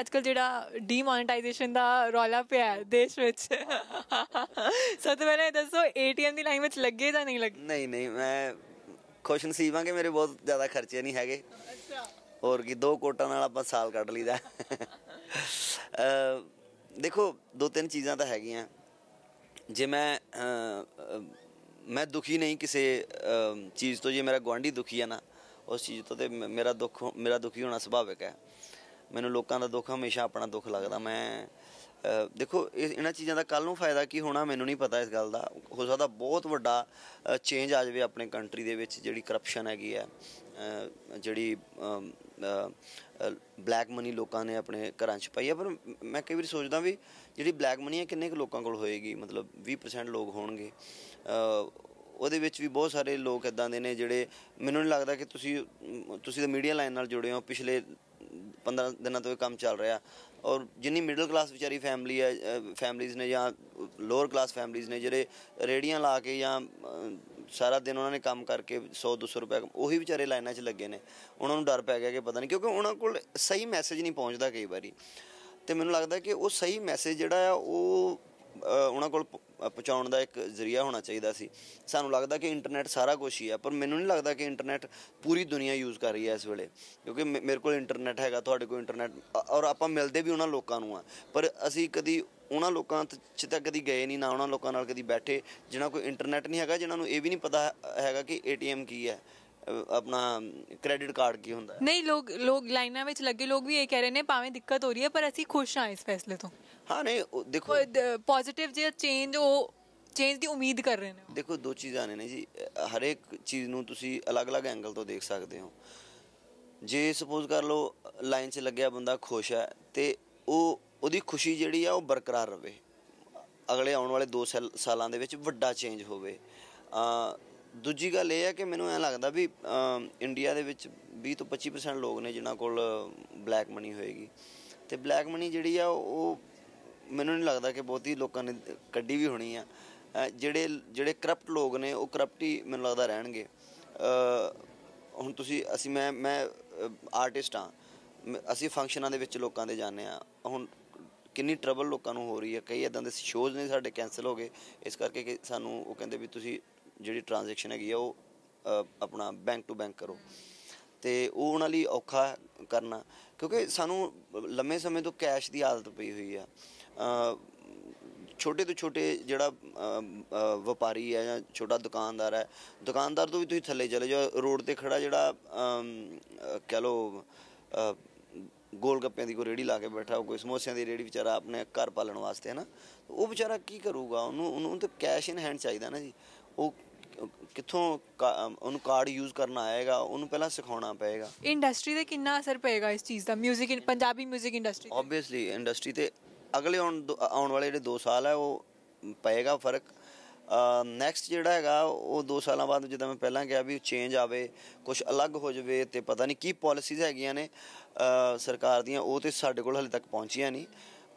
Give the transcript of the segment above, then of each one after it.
ਅੱਜਕੱਲ ਜਿਹੜਾ ਡੀਮੋਨਟਾਈਜੇਸ਼ਨ ਦਾ ਰੌਲਾ ਪਿਆ ਹੈ ਦੇਸ਼ ਵਿੱਚ। ਸਭ ਤੋਂ ਇਹ ਦੱਸੋ ਏਟੀਐਮ ਦੀ ਲਾਈਨ ਵਿੱਚ ਲੱਗੇ ਜਾਂ ਨਹੀਂ ਲੱਗੇ? ਨਹੀਂ ਨਹੀਂ ਮੈਂ ਖੁਸ਼ ਨਸੀਬ ਹਾਂ ਕਿ ਮੇਰੇ ਬਹੁਤ ਜ਼ਿਆਦਾ ਖਰਚੇ ਨਹੀਂ ਹੈਗੇ। ਅੱਛਾ। ਹੋਰ ਕੀ ਦੋ ਕੋਟਾਂ ਨਾਲ ਆਪਾਂ ਸਾਲ ਕੱਢ ਲਈਦਾ। ਦੇਖੋ ਦੋ ਤਿੰਨ ਚੀਜ਼ਾਂ ਤਾਂ ਹੈਗੀਆਂ। ਜੇ ਮੈਂ ਮੈਂ ਦੁਖੀ ਨਹੀਂ ਕਿਸੇ ਚੀਜ਼ ਤੋਂ ਜੇ ਮੇਰਾ ਗੁਆਂਢੀ ਦੁਖੀ ਹੈ ਨਾ ਉਸ ਚੀਜ਼ ਤੋਂ ਤੇ ਮੇਰਾ ਦੁੱਖ ਮੇਰਾ ਦੁਖੀ ਹੋਣਾ ਸੁਭਾਵਿਕ ਹੈ। ਮੈਨੂੰ ਲੋਕਾਂ ਦਾ ਦੁੱਖ, ਹਮੇਸ਼ਾ ਆਪਣਾ ਦੁੱਖ ਲੱਗਦਾ। ਮੈਂ ਦੇਖੋ, ਇਹ- ਇਹਨਾਂ ਚੀਜ਼ਾਂ ਦਾ ਕੱਲ ਨੂੰ ਫਾਇਦਾ ਕੀ ਹੋਣਾ, ਮੈਨੂੰ ਨਹੀਂ ਪਤਾ ਇਸ ਗੱਲ ਦਾ। ਹੋ ਸਕਦਾ ਬਹੁਤ ਵੱਡਾ ਚੇਂਜ ਆ ਜਾਵੇ ਆਪਣੇ ਕੰਟਰੀ ਦੇ ਵਿੱਚ, ਜਿਹੜੀ ਕਰਪਸ਼ਨ ਹੈਗੀ ਹੈ ਜਿਹੜੀ ਬਲੈਕ ਮਨੀ ਲੋਕਾਂ ਨੇ ਆਪਣੇ ਘਰਾਂ 'ਚ ਪਾਈ ਹੈ। ਪਰ ਮੈਂ ਕਈ ਵਾਰੀ ਸੋਚਦਾ ਵੀ ਜਿਹੜੀ ਬਲੈਕ ਮਨੀ ਹੈ, ਕਿੰਨੇ ਕੁ ਲੋਕਾਂ ਕੋਲ ਹੋਏਗੀ? ਮਤਲਬ 20% ਲੋਕ ਹੋਣਗੇ। ਉਹਦੇ ਵਿੱਚ ਵੀ ਬਹੁਤ ਸਾਰੇ ਲੋਕ ਇਦਾਂ ਦੇ ਨੇ ਜਿਹੜੇ, ਮੈਨੂੰ ਨਹੀਂ ਲੱਗਦਾ ਕਿ ਤੁਸੀਂ ਤੁਸੀਂ ਤਾਂ ਮੀਡੀਆ ਲਾਈਨ ਨਾਲ ਜੁੜੇ ਹੋ, ਪਿਛਲੇ 15 ਦਿਨਾਂ ਤੋਂ ਇਹ ਕੰਮ ਚੱਲ ਰਿਹਾ। ਔਰ ਜਿੰਨੀ ਮਿਡਲ ਕਲਾਸ ਵਿਚਾਰੀ ਫੈਮਿਲੀ ਹੈ ਫੈਮਲੀਆਂ ਨੇ ਜਾਂ ਲੋਅਰ ਕਲਾਸ ਫੈਮਲੀਆਂ ਨੇ, ਜਿਹੜੇ ਰੇੜੀਆਂ ਲਾ ਕੇ ਜਾਂ ਸਾਰਾ ਦਿਨ ਉਹਨਾਂ ਨੇ ਕੰਮ ਕਰਕੇ 100 200 ਰੁਪਏ ਕਮ- ਉਹੀ ਵਿਚਾਰੇ ਲਾਈਨਾਂ 'ਚ ਲੱਗੇ ਨੇ। ਉਹਨਾਂ ਨੂੰ ਡਰ ਪੈ ਗਿਆ ਕਿ ਪਤਾ ਨਹੀਂ, ਕਿਉਂਕਿ ਉਹਨਾਂ ਕੋਲ ਸਹੀ ਮੈਸੇਜ ਨਹੀਂ ਪਹੁੰਚਦਾ ਕਈ ਵਾਰੀ। ਤੇ ਮੈਨੂੰ ਲੱਗਦਾ ਕਿ ਉਹ ਸਹੀ ਮੈਸੇਜ ਜਿਹੜਾ ਆ, ਉਹ ਉਹਨਾਂ ਕੋਲ ਪਹੁੰਚਾਉਣ ਦਾ ਇੱਕ ਜ਼ਰੀਆ ਹੋਣਾ ਚਾਹੀਦਾ ਸੀ। ਸਾਨੂੰ ਲੱਗਦਾ ਕਿ ਇੰਟਰਨੈਟ ਸਾਰਾ ਕੁਝ ਹੀ ਹੈ ਪਰ ਮੈਨੂੰ ਨਹੀਂ ਲੱਗਦਾ ਕਿ ਇੰਟਰਨੈਟ ਪੂਰੀ ਦੁਨੀਆ ਯੂਜ਼ ਕਰ ਰਹੀ ਹੈ ਇਸ ਵੇਲੇ। ਕਿਉਂਕਿ ਮੇ- ਮੇਰੇ ਕੋਲ ਇੰਟਰਨੈਟ ਹੈਗਾ, ਤੁਹਾਡੇ ਕੋਲ ਇੰਟਰਨੈਟ ਔਰ ਆਪਾਂ ਮਿਲਦੇ ਵੀ ਉਹਨਾਂ ਲੋਕਾਂ ਨੂੰ ਆ। ਪਰ ਅਸੀਂ ਕਦੀ ਉਹਨਾਂ ਲੋਕਾਂ 'ਚ ਤਾਂ ਕਦੀ ਗਏ ਨਹੀਂ, ਨਾ ਉਹਨਾਂ ਲੋਕਾਂ ਨਾਲ ਕਦੀ ਬੈਠੇ, ਜਿਨ੍ਹਾਂ ਕੋਲ ਇੰਟਰਨੈਟ ਨਹੀਂ ਹੈਗਾ, ਜਿਨ੍ਹਾਂ ਨੂੰ ਇਹ ਵੀ ਨਹੀਂ ਪਤਾ ਹੈਗਾ ਕਿ ਏਟੀਐਮ ਕੀ ਹੈ ਆਪਣਾ ਕ੍ਰੈਡਿਟ ਕਾਰਡ ਕੀ ਹੁੰਦਾ ਨਹੀਂ, ਲੋਕ ਲੋਕ ਲਾਈਨਾਂ ਵਿੱਚ ਲੱਗੇ, ਲੋਕ ਵੀ ਇਹ ਕਹਿ ਰਹੇ ਨੇ, ਭਾਵੇਂ ਦਿੱਕਤ ਹੋ ਰਹੀ ਹੈ, ਪਰ ਅਸੀਂ ਖੁਸ਼ ਹਾਂ ਇਸ ਫੈਸਲੇ ਤੋਂ। ਹਾਂ ਨਹੀਂ ਦੇਖੋ ਪੋਜ਼ਿਟਿਵ ਜਿਹੜਾ ਚੇਂਜ ਉਹ ਚੇਂਜ ਦੀ ਉਮੀਦ ਕਰ ਰਹੇ ਨੇ। ਦੇਖੋ ਦੋ ਚੀਜ਼ਾਂ ਨੇ ਜੀ ਹਰੇਕ ਚੀਜ਼ ਨੂੰ ਤੁਸੀਂ ਅਲੱਗ-ਅਲੱਗ ਐਂਗਲ ਤੋਂ ਦੇਖ ਸਕਦੇ ਹੋ ਜੇ ਸਪੋਜ਼ ਕਰ ਲਓ ਲਾਈਨ 'ਚ ਲੱਗਿਆ ਬੰਦਾ ਖੁਸ਼ ਹੈ ਤੇ ਉਹ ਉਹਦੀ ਖੁਸ਼ੀ ਜਿਹੜੀ ਆ ਉਹ ਬਰਕਰਾਰ ਰਵੇ ਅਗਲੇ ਆਉਣ ਵਾਲੇ 2 ਸਾਲਾਂ ਦੇ ਵਿੱਚ ਵੱਡਾ ਚੇਂਜ ਹੋਵੇ ਦੂਜੀ ਗੱਲ ਇਹ ਹੈ ਕਿ ਮੈਨੂੰ ਐ ਲੱਗਦਾ ਵੀ ਇੰਡੀਆ ਦੇ ਵਿੱਚ 20 ਤੋਂ 25% ਲੋਕ ਨੇ ਜਿਨ੍ਹਾਂ ਕੋਲ ਬਲੈਕ ਮਨੀ ਹੋਏਗੀ ਤੇ ਬਲੈਕ ਮਨੀ ਜਿਹੜੀ ਆ ਉਹ ਮੈਨੂੰ ਨਹੀਂ ਲੱਗਦਾ ਕਿ ਬਹੁਤੀ ਲੋਕਾਂ ਨੇ ਕੱਢੀ ਵੀ ਹੋਣੀ ਆ। ਜਿਹੜੇ ਜਿਹੜੇ ਕਰਪਟ ਲੋਕ ਨੇ, ਉਹ ਕਰਪਟ ਹੀ ਮੈਨੂੰ ਲੱਗਦਾ ਰਹਿਣਗੇ। ਹੁਣ ਤੁਸੀਂ, ਅਸੀਂ, ਮੈਂ ਮੈਂ ਆਰਟਿਸਟ ਆ ਅਸੀਂ ਫੰਕਸ਼ਨਾਂ ਦੇ ਵਿੱਚ ਲੋਕਾਂ ਦੇ ਜਾਂਦੇ ਆ ਹੁਣ ਕਿੰਨੀ ਟਰਬਲ ਲੋਕਾਂ ਨੂੰ ਹੋ ਰਹੀ ਹੈ। ਕਈ ਇਦਾਂ ਦੇ ਸ਼ੋਜ਼ ਨੇ ਸਾਡੇ ਕੈਨਸਲ ਹੋ ਗਏ। ਇਸ ਕਰਕੇ ਕਿ ਸਾਨੂੰ ਉਹ ਕਹਿੰਦੇ ਵੀ ਤੁਸੀਂ ਜਿਹੜੀ ਟ੍ਰਾਂਜੈਕਸ਼ਨ ਹੈਗੀ ਆ, ਉਹ ਆਪਣਾ ਬੈਂਕ ਟੂ ਬੈਂਕ ਕਰੋ। ਤੇ ਉਹ ਉਹਨਾਂ ਲਈ ਔਖਾ ਕਰਨਾ। ਕਿਉਂਕਿ ਸਾਨੂੰ ਲੰਮੇ ਸਮੇਂ ਤੋਂ ਕੈਸ਼ ਦੀ ਆਦਤ ਪਈ ਹੋਈ ਆ। ਛੋਟੇ ਤੋਂ ਛੋਟੇ ਜਿਹੜਾ ਅ, ਅ, ਵਪਾਰੀ ਹੈ ਜਾਂ ਛੋਟਾ ਦੁਕਾਨਦਾਰ ਹੈ ਦੁਕਾਨਦਾਰ ਤੋਂ ਵੀ ਤੁਸੀਂ ਥੱਲੇ ਚਲੇ ਜਾਓ ਰੋਡ ਤੇ ਖੜਾ ਜਿਹੜਾ ਅਮ, ਅ, ਕਹਿ ਲਓ ਅ, ਗੋਲ ਗੱਪਿਆਂ ਦੀ ਕੋਈ ਰੇੜੀ ਲਾ ਕੇ ਬੈਠਾ ਕੋਈ ਸਮੋਸਿਆਂ ਦੀ ਰੇੜੀ ਵਿਚਾਰਾ ਆਪਣੇ ਘਰ ਪਾਲਣ ਵਾਸਤੇ ਹੈ ਨਾ ਉਹ ਵਿਚਾਰਾ ਕੀ ਕਰੂਗਾ ਉਹਨੂੰ ਉਹਨੂੰ ਤਾਂ ਕੈਸ਼ ਇਨ ਹੈਂਡ ਚਾਹੀਦਾ ਨਾ ਜੀ ਉਹ ਕਿੱਥੋਂ ਕਾ- ਉਹਨੂੰ ਕਾਰਡ ਯੂਜ਼ ਕਰਨਾ ਆਏਗਾ ਉਹਨੂੰ ਪਹਿਲਾਂ ਸਿਖਾਉਣਾ ਪਏਗਾ ਇੰਡਸਟਰੀ ਤੇ ਕਿੰਨਾ ਅਸਰ ਪਏਗਾ ਇਸ ਚੀਜ਼ ਦਾ 뮤직 ਪੰਜਾਬੀ 뮤직 ਇੰਡਸਟਰੀ ਆਬਵੀਅਸਲੀ ਇੰਡਸਟਰੀ ਤੇ ਅਗਲੇ ਆਉਣ ਦੋ- ਆਉਣ ਵਾਲੇ ਜਿਹੜੇ 2 ਸਾਲ ਹੈ ਉਹ ਪਏਗਾ ਫ਼ਰਕ। ਨੈਕਸਟ ਜਿਹੜਾ ਹੈਗਾ, ਉਹ 2 ਸਾਲਾਂ ਬਾਅਦ ਜਿੱਦਾਂ ਮੈਂ ਪਹਿਲਾਂ ਕਿਹਾ ਵੀ ਚੇਂਜ ਆਵੇ ਕੁਝ ਅਲੱਗ ਹੋ ਜਾਵੇ ਤੇ ਪਤਾ ਨਹੀਂ ਕੀ ਪਾਲਿਸੀਜ਼ ਹੈਗੀਆਂ ਨੇ ਸਰਕਾਰ ਦੀਆਂ, ਉਹ ਤੇ ਸਾਡੇ ਕੋਲ ਹਲੇ ਤੱਕ ਪਹੁੰਚੀਆਂ ਨਹੀਂ।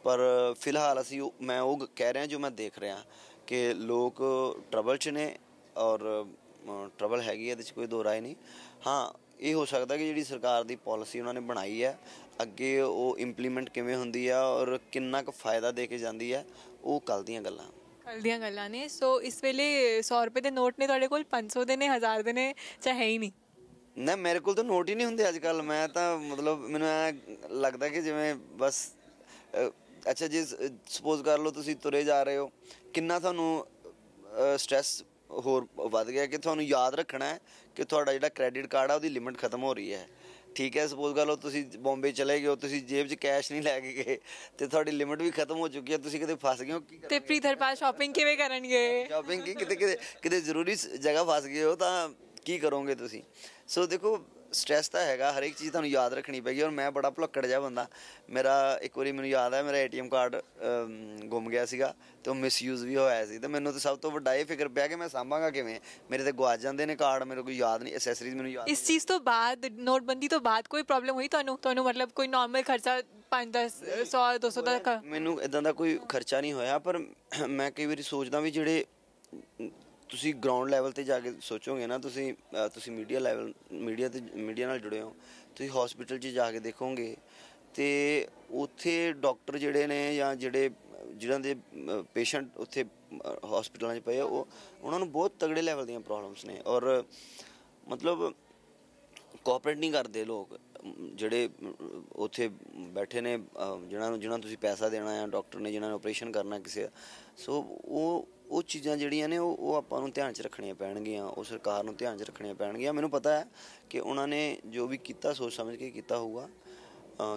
ਪਰ ਫਿਲਹਾਲ ਅਸੀਂ ਉਹ- ਮੈਂ ਉਹ ਕਹਿ ਰਿਹਾ ਜੋ ਮੈਂ ਦੇਖ ਰਿਹਾ ਕਿ ਲੋਕ ਟਰਬਲ 'ਚ ਨੇ ਔਰ ਟਰਬਲ ਹੈਗੀ ਇਹਦੇ 'ਚ ਕੋਈ ਦੋ ਰਾਏ ਨਹੀਂ। ਹਾਂ ਇਹ ਹੋ ਸਕਦਾ ਕਿ ਜਿਹੜੀ ਸਰਕਾਰ ਦੀ ਪਾਲਿਸੀ ਉਹਨਾਂ ਨੇ ਬਣਾਈ ਹੈ ਅੱਗੇ ਉਹ ਇੰਪਲੀਮੈਂਟ ਕਿਵੇਂ ਹੁੰਦੀ ਆ ਔਰ ਕਿੰਨਾ ਕੁ ਫਾਇਦਾ ਦੇ ਕੇ ਜਾਂਦੀ ਹੈ ਉਹ ਕੱਲ ਦੀਆਂ ਗੱਲਾਂ। ਕੱਲ ਦੀਆਂ ਗੱਲਾਂ ਨੇ। ਸੋ ਇਸ ਵੇਲੇ 100 ਰੁਪਏ ਦੇ ਨੋਟ ਨੇ ਤੁਹਾਡੇ ਕੋਲ 500 ਦੇ ਨੇ 1000 ਦੇ ਨੇ ਚਾਹੇ ਹੈ ਹੀ ਨਹੀਂ। ਨਾ ਮੇਰੇ ਕੋਲ ਤਾਂ ਨੋਟ ਹੀ ਨਹੀਂ ਹੁੰਦੇ ਅੱਜ ਕੱਲ ਮੈਂ ਤਾਂ ਮਤਲਬ ਮੈਨੂੰ ਐ ਲੱਗਦਾ ਕਿ ਜਿਵੇਂ ਬਸ ਅੱਛਾ ਜੀ ਸਪੋਜ਼ ਕਰ ਲਓ ਤੁਸੀਂ ਤੁਰੇ ਜਾ ਰਹੇ ਹੋ। ਕਿੰਨਾ ਤੁਹਾਨੂੰ ਸਟ੍ਰੈਸ ਹੋਰ ਵੱਧ ਗਿਆ ਕਿ ਤੁਹਾਨੂੰ ਯਾਦ ਰੱਖਣਾ ਹੈ ਕਿ ਤੁਹਾਡਾ ਜਿਹੜਾ ਕ੍ਰੈਡਿਟ ਕਾਰਡ ਆ ਉਹਦੀ ਲਿਮਿਟ ਖਤਮ ਹੋ ਰਹੀ ਹੈ। ਠੀਕ ਹੈ ਸਪੋਜ਼ ਕਰ ਲਓ ਤੁਸੀਂ ਬੰਬੇ ਚਲੇ ਗਏ ਹੋ ਤੁਸੀਂ ਜੇਬ 'ਚ ਕੈਸ਼ ਨਹੀਂ ਲੈ ਕੇ ਗਏ ਤੇ ਤੁਹਾਡੀ ਲਿਮਿਟ ਵੀ ਖਤਮ ਹੋ ਚੁੱਕੀ ਹੈ ਤੁਸੀਂ ਕਿਤੇ ਫਸ ਗਏ ਹੋ ਕੀ ਤੇ ਪ੍ਰੀਥਰਪਾਲ ਸ਼ਾਪਿੰਗ ਕਿਵੇਂ ਕਰਨਗੇ? ਸ਼ਾਪਿੰਗ ਕੀ ਕਿਤੇ ਕਿਤੇ ਕਿਤੇ ਜ਼ਰੂਰੀ ਜਗ੍ਹਾ ਫਸ ਗਏ ਹੋ ਤਾਂ ਕੀ ਕਰੋਗੇ ਤੁਸੀਂ? ਸੋ ਦੇਖੋ ਸਟ੍ਰੈਸ ਤਾਂ ਹੈਗਾ ਹਰ ਇੱਕ ਚੀਜ਼ ਤੁਹਾਨੂੰ ਯਾਦ ਰੱਖਣੀ ਪੈਗੀ ਔਰ ਮੈਂ ਬੜਾ ਭੁਲੱਕੜ ਜਿਹਾ ਬੰਦਾ। ਮੇਰਾ ਇੱਕ ਵਾਰੀ ਮੈਨੂੰ ਯਾਦ ਹੈ ਮੇਰਾ ਏਟੀਐਮ ਕਾਰਡ ਗਿਆ ਸੀਗਾ ਤੇ ਉਹ ਮਿਸਯੂਜ਼ ਵੀ ਹੋਇਆ ਸੀ। ਤੇ ਮੈਨੂੰ ਤਾਂ ਸਭ ਤੋਂ ਵੱਡਾ ਇਹ ਫਿਕਰ ਪਿਆ ਕਿ ਮੈਂ ਸਾਂਭਾਂਗਾ ਕਿਵੇਂ? ਮੇਰੇ ਤੇ ਗਵਾਚ ਜਾਂਦੇ ਨੇ ਕਾਰਡ ਮੇਰੇ ਕੋਈ ਯਾਦ ਨਹੀਂ ਐਕਸੈਸਰੀਜ਼ ਮੈਨੂੰ ਯਾਦ ਇਸ ਚੀਜ਼ ਤੋਂ ਬਾਅਦ ਨੋਟਬੰਦੀ ਤੋਂ ਬਾਅਦ ਕੋਈ ਪ੍ਰੋਬਲਮ ਹੋਈ ਤੁਹਾਨੂੰ? ਤੁਹਾਨੂੰ ਮਤਲਬ ਕੋਈ ਨਾਰਮਲ ਖਰਚਾ 5 10 100 200 ਦਾ ਖ- ਮੈਨੂੰ ਇਦਾਂ ਦਾ ਕੋਈ ਖਰਚਾ ਨਹੀਂ ਹੋਇਆ ਪਰ ਮੈਂ ਕਈ ਵਾਰੀ ਸੋਚਦਾ ਵੀ ਜਿਹੜੇ ਤੁਸੀਂ ਗਰਾਊਂਡ ਲੈਵਲ ਤੇ ਜਾ ਕੇ ਸੋਚੋਗੇ ਨਾ ਤੁਸੀਂ ਤੁਸੀਂ ਮੀਡੀਆ ਲੈਵਲ ਮੀਡੀਆ ਤੇ ਮੀਡੀਆ ਨਾਲ ਜੁੜੇ ਹੋ ਤੁਸੀਂ ਹਸਪੀਟਲ 'ਚ ਜਾ ਕੇ ਦੇਖੋਗੇ ਤੇ ਉੱਥੇ ਡਾਕਟਰ ਜਿਹੜੇ ਨੇ ਜਾਂ ਜਿਹੜੇ ਜਿਹਨਾਂ ਦੇ ਪੇਸ਼ੈਂਟ ਉੱਥੇ ਹਸਪੀਟਲਾਂ 'ਚ ਪਏ ਆ ਉਹ ਉਹਨਾਂ ਨੂੰ ਬਹੁਤ ਤਗੜੇ ਲੈਵਲ ਦੀਆਂ ਪ੍ਰੋਬਲਮਸ ਨੇ ਔਰ ਮਤਲਬ ਕੋਆਪਰੇਟ ਨਹੀਂ ਕਰਦੇ ਲੋਕ ਜਿਹੜੇ ਉੱਥੇ ਬੈਠੇ ਨੇ ਅਮ, ਜਿਨ੍ਹਾਂ ਨੂੰ ਜਿਨ੍ਹਾਂ ਨੂੰ ਤੁਸੀਂ ਪੈਸਾ ਦੇਣਾ ਹੈ ਡਾਕਟਰ ਨੇ ਜਿਨ੍ਹਾਂ ਨੇ ਆਪਰੇਸ਼ਨ ਕਰਨਾ ਕਿਸੇ ਸੋ ਉਹ ਉਹ ਚੀਜ਼ਾਂ ਜਿਹੜੀਆਂ ਨੇ ਉਹ ਉਹ ਆਪਾਂ ਨੂੰ ਧਿਆਨ 'ਚ ਰੱਖਣੀਆਂ ਪੈਣਗੀਆਂ ਉਹ ਸਰਕਾਰ ਨੂੰ ਧਿਆਨ 'ਚ ਰੱਖਣੀਆਂ ਪੈਣਗੀਆਂ। ਮੈਨੂੰ ਪਤਾ ਹੈ ਕਿ ਉਹਨਾਂ ਨੇ ਜੋ ਵੀ ਕੀਤਾ ਸੋਚ ਸਮਝ ਕੇ ਕੀਤਾ ਹੋਊਗਾ।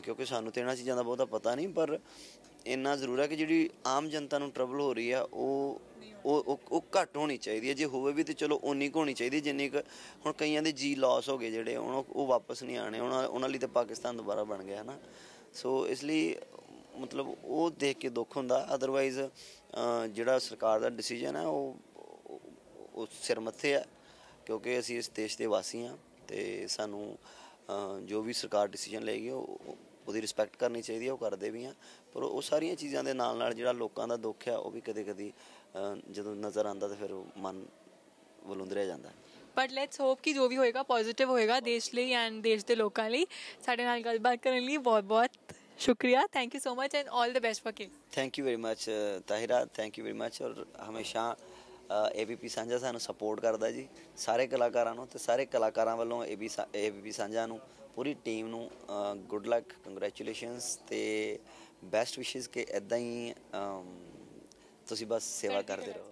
ਕਿਉਂਕਿ ਸਾਨੂੰ ਤੇ ਇਹਨਾਂ ਚੀਜ਼ਾਂ ਦਾ ਬਹੁਤਾ ਪਤਾ ਨਹੀਂ, ਪਰ ਇੰਨਾ ਜ਼ਰੂਰ ਹੈ ਕਿ ਜਿਹੜੀ ਆਮ ਜਨਤਾ ਨੂੰ ਟਰਬਲ ਹੋ ਰਹੀ ਆ, ਉਹ ਉਹ, ਉਹ- ਘੱਟ ਹੋਣੀ ਚਾਹੀਦੀ ਹੈ। ਜੇ ਹੋਵੇ ਵੀ ਤੇ ਚਲੋ ਓਨੀ ਕੁ ਹੋਣੀ ਚਾਹੀਦੀ ਹੈ ਜਿੰਨੀ ਕੁ ਹੁਣ ਕਈਆਂ ਦੇ ਜੀ ਲਾਸ ਹੋ ਗਏ ਜਿਹੜੇ, ਹੁਣ ਉਹ- ਵਾਪਸ ਨਹੀਂ ਆਣੇ ਉਹਨਾਂ ਉਹਨਾਂ ਲਈ ਤਾਂ ਪਾਕਿਸਤਾਨ ਦੁਬਾਰਾ ਬਣ ਗਿਆ ਨਾ ਸੋ ਇਸ ਲਈ ਮਤਲਬ ਉਹ ਦੇਖ ਕੇ ਦੁੱਖ ਹੁੰਦਾ ਅਦਰਵਾਈਜ਼ ਜਿਹੜਾ ਸਰਕਾਰ ਦਾ ਡਿਸੀਜਨ ਹੈ, ਉਹ, ਉਹ- ਸਿਰ ਮੱਥੇ ਹੈ ਕਿਉਂਕਿ ਅਸੀਂ ਇਸ ਦੇਸ਼ ਦੇ ਵਾਸੀ ਹਾਂ ਤੇ ਸਾਨੂੰ ਜੋ ਵੀ ਸਰਕਾਰ ਡਿਸੀਜਨ ਲਏਗੀ ਉਹ ਉਹ- ਉਹਦੀ ਰਿਸਪੈਕਟ ਕਰਨੀ ਚਾਹੀਦੀ ਹੈ ਉਹ ਕਰਦੇ ਵੀ ਆ। ਪਰ ਉਹ ਸਾਰੀਆਂ ਚੀਜ਼ਾਂ ਦੇ ਨਾਲ ਨਾਲ ਜਿਹੜਾ ਲੋਕਾਂ ਦਾ ਦੁੱਖ ਹੈ ਉਹ ਵੀ ਕਦੇ ਕਦੀ ਜਦੋਂ ਨਜ਼ਰ ਆਉਂਦਾ ਤਾਂ ਫਿਰ ਮਨ ਵਲੁੰਦਰਿਆ ਜਾਂਦਾ ਬਟ ਲੈਟਸ ਹੋਪ ਕਿ ਜੋ ਵੀ ਹੋਏਗਾ ਪੋਜ਼ਿਟਿਵ ਹੋਏਗਾ ਦੇਸ਼ ਲਈ ਐਂਡ ਦੇਸ਼ ਦੇ ਲੋਕਾਂ ਲਈ। ਸਾਡੇ ਨਾਲ ਗੱਲਬਾਤ ਕਰਨ ਲਈ ਬਹੁਤ ਬਹੁਤ ਸ਼ੁਕਰੀਆ। Thank you so much and 올 the best for kids thank you very much Tahira. Thank you very much ਔਰ ਹਮੇਸ਼ਾ ਏਬੀਪੀ ਸਾਂਝਾ ਸਾਨੂੰ ਸਪੋਰਟ ਕਰਦਾ ਜੀ ਸਾਰੇ ਕਲਾਕਾਰਾਂ ਨੂੰ ਤੇ ਸਾਰੇ ਕਲਾਕਾਰਾਂ ਵੱਲੋਂ ਏਬੀ ਏਬੀਪੀ ਸਾਂਝਾ ਨੂੰ ਪੂਰੀ ਟੀਮ ਨੂੰ ਗੁੱਡ ਲੱਕ ਕੰਗ੍ਰੈਚੁਲੇਸ਼ਨਸ ਤੇ ਬੈਸਟ ਵਿਸ਼ੇਸ ਕਿ ਇਦਾਂ ਹੀ ਤੁਸੀਂ ਬਸ ਸੇਵਾ ਕਰਦੇ ਰਹੋ।